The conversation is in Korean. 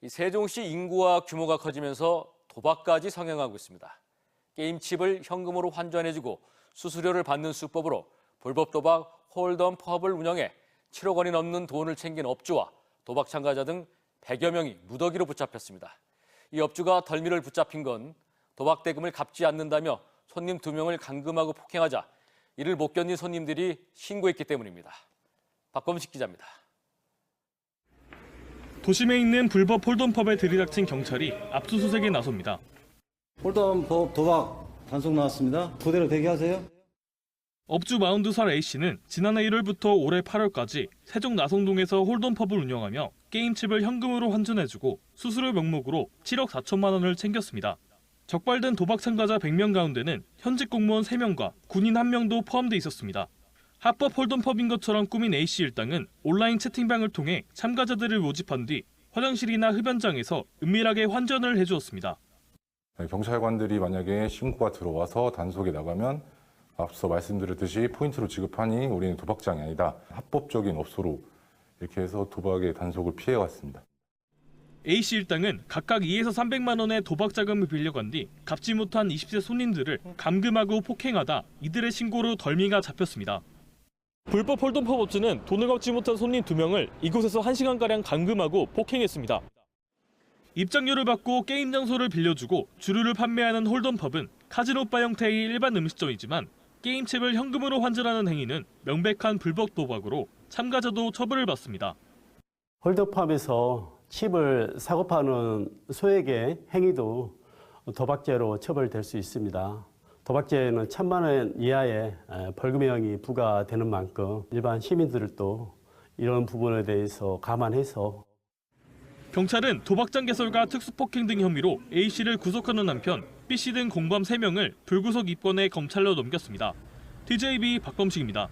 이 세종시 인구와 규모가 커지면서 도박까지 성행하고 있습니다. 게임칩을 현금으로 환전해주고 수수료를 받는 수법으로 불법 도박 홀덤 펍을 운영해 7억 원이 넘는 돈을 챙긴 업주와 도박 참가자 등 100여 명이 무더기로 붙잡혔습니다. 이 업주가 덜미를 붙잡힌 건 도박 대금을 갚지 않는다며 손님 두 명을 감금하고 폭행하자 이를 못 견딘 손님들이 신고했기 때문입니다. 박범식 기자입니다. 도심에 있는 불법 홀덤펍에 들이닥친 경찰이 압수수색에 나섭니다. 홀덤 법 도박 단속 나왔습니다. 그대로 대기하세요. 업주 42살 A씨는 지난해 1월부터 올해 8월까지 세종 나성동에서 홀덤펍을 운영하며 게임칩을 현금으로 환전해주고 수수료 명목으로 7억 4천만 원을 챙겼습니다. 적발된 도박 참가자 100명 가운데는 현직 공무원 3명과 군인 1명도 포함돼 있었습니다. 합법 홀덤펍인 것처럼 꾸민 A씨 일당은 온라인 채팅방을 통해 참가자들을 모집한 뒤 화장실이나 흡연장에서 은밀하게 환전을 해주었습니다. 네, 경찰관들이 만약에 신고가 들어와서 단속에 나가면 앞서 말씀드렸듯이 포인트로 지급하니 우리는 도박장이 아니다. 합법적인 업소로 이렇게 해서 도박의 단속을 피해왔습니다. A씨 일당은 각각 2에서 300만 원의 도박 자금을 빌려간 뒤 갚지 못한 20대 손님들을 감금하고 폭행하다 이들의 신고로 덜미가 잡혔습니다. 불법 홀덤펍 업주는 돈을 갚지 못한 손님 2명을 이곳에서 1시간가량 감금하고 폭행했습니다. 입장료를 받고 게임 장소를 빌려주고 주류를 판매하는 홀덤펍은 카지노바 형태의 일반 음식점이지만 게임칩을 현금으로 환전하는 행위는 명백한 불법 도박으로 참가자도 처벌을 받습니다. 홀더팝에서 칩을 사고 파는 소액의 행위도 도박죄로 처벌될 수 있습니다. 도박죄는 천만 원 이하의 에, 벌금형이 부과되는 만큼 일반 시민들도 이런 부분에 대해서 감안해서 경찰은 도박장 개설과 특수폭행 등 혐의로 A씨를 구속하는 한편 B씨 등 공범 3명을 불구속 입건해 검찰로 넘겼습니다. TJB 박범식입니다.